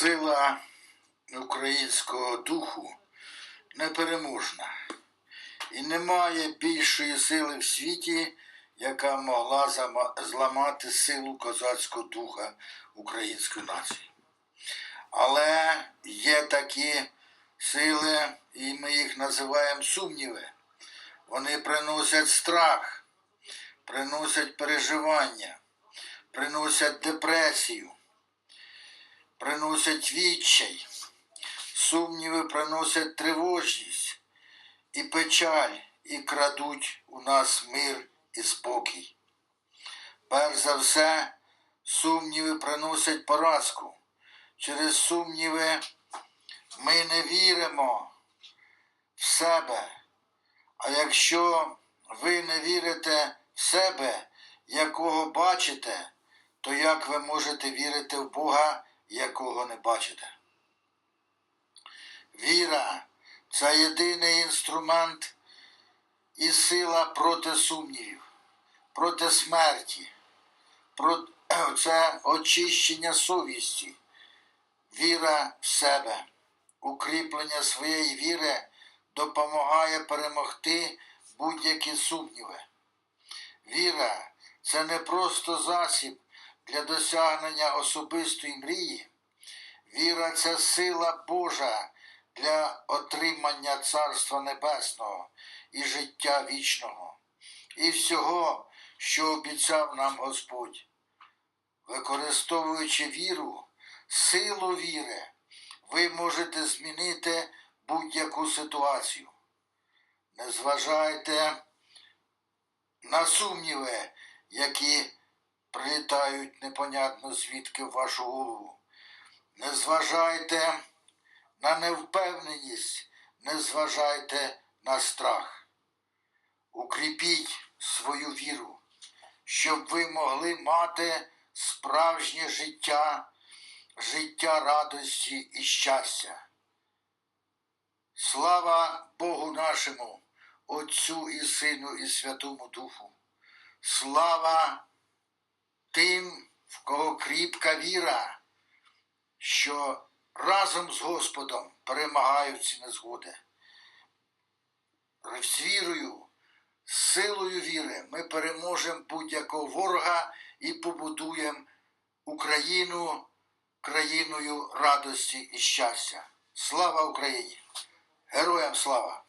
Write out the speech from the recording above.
Сила українського духу непереможна. І немає більшої сили в світі, яка могла зламати силу козацького духа української нації. Але є такі сили, і ми їх називаємо сумніви. Вони приносять страх, приносять переживання, приносять депресію, приносять відчай. Сумніви приносять тривожність і печаль, і крадуть у нас мир і спокій. Перш за все, сумніви приносять поразку. Через сумніви ми не віримо в себе. А якщо ви не вірите в себе, якого бачите, то як ви можете вірити в Бога, якого не бачите? Віра це єдиний інструмент і сила проти сумнівів, проти смерті, це очищення совісті, віра в себе, укріплення своєї віри допомагає перемогти будь-які сумніви. Віра це не просто засіб для досягнення особистої мрії. Віра це сила Божа для отримання Царства Небесного і життя вічного, і всього, що обіцяв нам Господь. Використовуючи віру, силу віри, ви можете змінити будь-яку ситуацію. Не зважайте на сумніви, які прилітають непонятно звідки в вашу голову. Не зважайте на невпевненість, не зважайте на страх. Укріпіть свою віру, щоб ви могли мати справжнє життя, життя радості і щастя. Слава Богу нашому, Отцю і Сину і Святому Духу. Слава тим, в кого кріпка віра, що разом з Господом перемагають ці незгоди. З вірою, з силою віри ми переможемо будь-якого ворога і побудуємо Україну країною радості і щастя. Слава Україні! Героям слава!